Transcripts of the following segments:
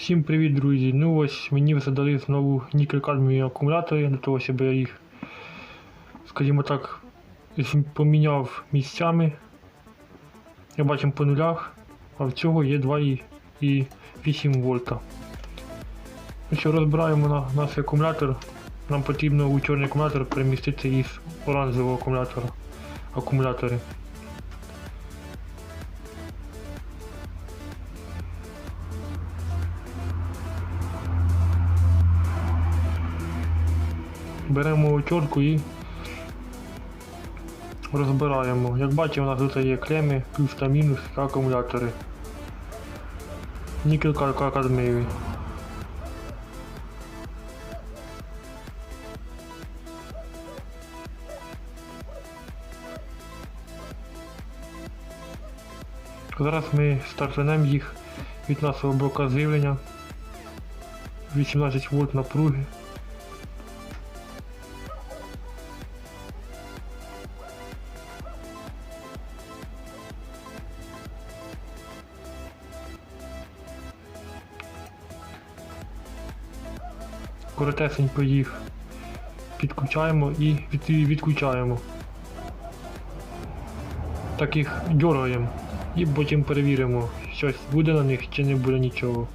Всім привіт, друзі! Ну ось мені задали знову нікель-кадмію акумулятори для того, щоб я їх, скажімо так, поміняв місцями. Я бачив по нулях, а в цього є 2,8 вольта. Ну що, розбираємо на наш акумулятор. Нам потрібно у чорний акумулятор перемістити із оранжевого акумулятора. акумулятори. Беремо чорку і розбираємо. Як бачимо, у нас тут є клеми, плюс та мінус та акумулятори. Нікель ка- кадмієвий. Зараз ми стартанемо їх від нашого блока живлення. 18 вольт напруги. Коротесенько їх підключаємо і від, відключаємо. Так їх дергаємо і потім перевіримо, щось буде на них чи не буде нічого.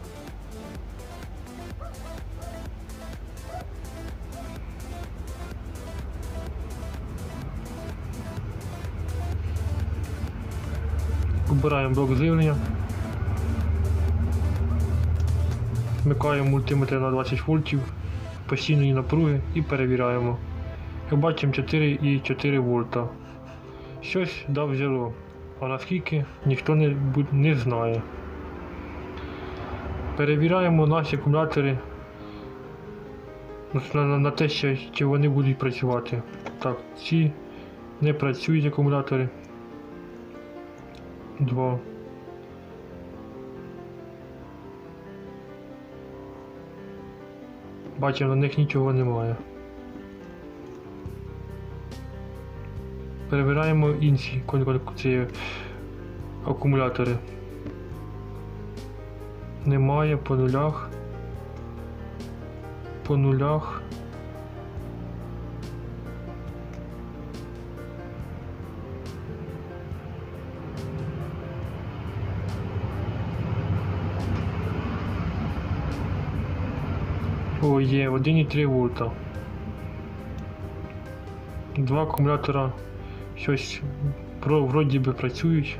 Обираємо блок живлення. Вмикаємо мультиметр на 20 вольтів постійної напруги і перевіряємо. Як бачимо 4,4 вольта. Щось дав взяло, а наскільки ніхто не, не знає. Перевіряємо наші акумулятори на, на те, що, чи вони будуть працювати. Так, ці не працюють акумулятори. Два. Бачимо, на них нічого немає. Перевіряємо інші ці акумулятори. Немає по нулях. По нулях. О, є 1,3 вольта. Два акумулятора щось вроді би працюють.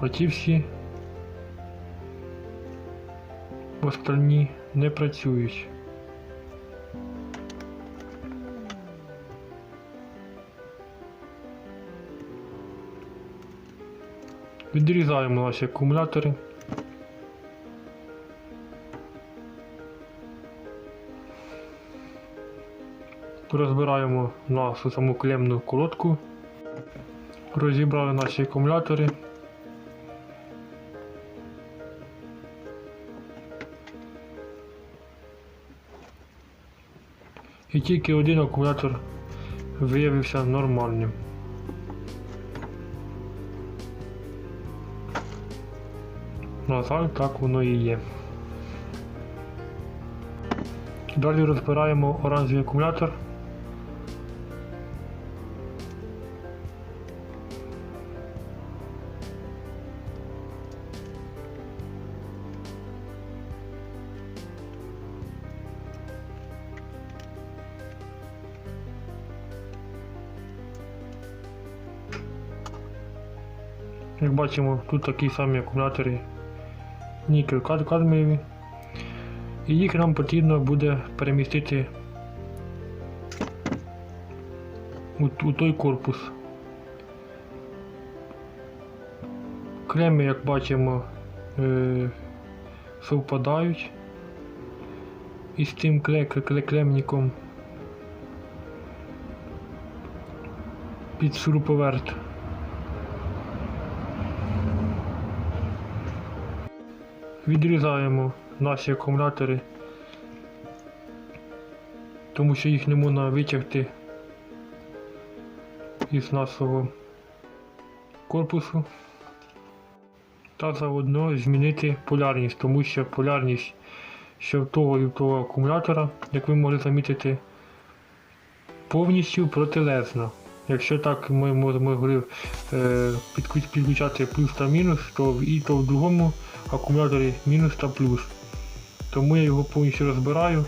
Оті всі остальні не працюють. Відрізаємо наші акумулятори. Розбираємо нашу саму клемну колодку. Розібрали наші акумулятори. І тільки один акумулятор виявився нормальним. На жаль, так воно і є. Далі розбираємо оранжевий акумулятор. Як бачимо, тут такі самі акумулятори нікель кад- кадмієві. І їх нам потрібно буде перемістити у, у той корпус. Клеми, як бачимо, е, совпадають із тим клемником під шуруповерт. Відрізаємо наші акумулятори, тому що їх не можна витягти із нашого корпусу та заодно змінити полярність, тому що полярність що в того і в того акумулятора, як ви могли замітити, повністю протилежна. Якщо так ми мо- могли е, підключати плюс та мінус, то і то в другому акумуляторі мінус та плюс. Тому я його повністю розбираю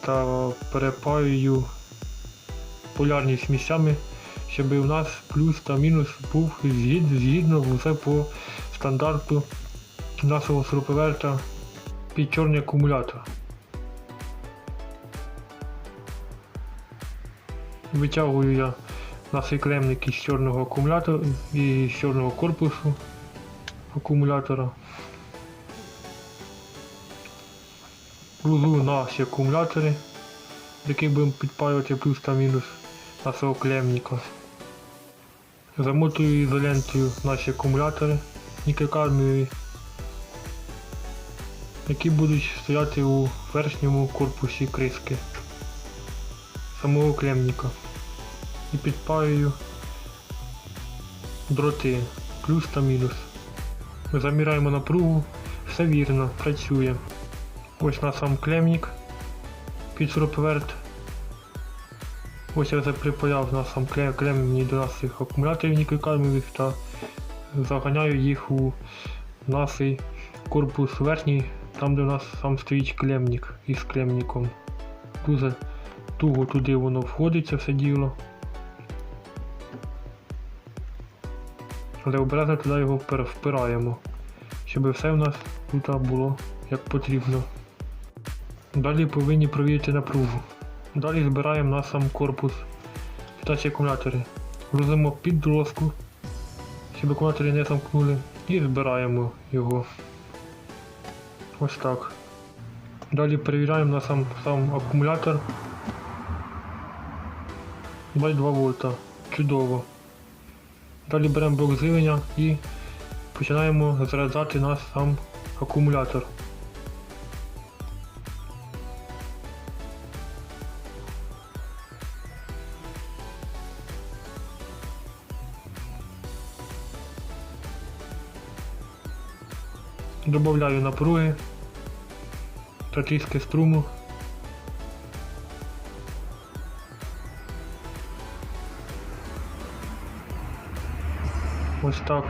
та перепаюю полярність місцями, щоб у нас плюс та мінус був згід, згідно все по стандарту нашого сруповерта під чорний акумулятор. Витягую я насикремник із чорного акумулятора і з чорного корпусу акумулятора. Грузу наші акумулятори, які будемо підпаювати плюс та мінус нашого клемника. Замотую ізолентою наші акумулятори нікелькадмієві, які будуть стояти у верхньому корпусі криски самого клемника. І підпаюю дроти плюс та мінус. Заміряємо напругу, все вірно, працює. Ось наш сам клемник під шуруповерт. Ось я вже припаяв на сам клем, кремній до наших акумуляторів нікелькадмієвих та заганяю їх у наш корпус верхній, там де у нас сам стоїть клемник із клемником. Дуже туго туди воно входить це все діло. Але обережно туди його впираємо, щоб все в нас тут було як потрібно. Далі повинні провірити напругу. Далі збираємо на сам корпус наші акумулятори. Грузимо під доску, щоб акумулятори не замкнули, і збираємо його. Ось так. Далі перевіряємо на сам, сам акумулятор. 22 вольта. Чудово. Далі беремо блок живлення і починаємо заряджати наш сам акумулятор. Добавляю напруги та тиски струму. Ось так.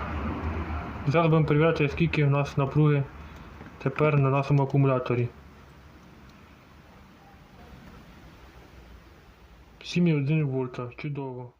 Зараз будемо перевіряти, скільки в нас напруги тепер на нашому акумуляторі. 7,1 вольта. Чудово.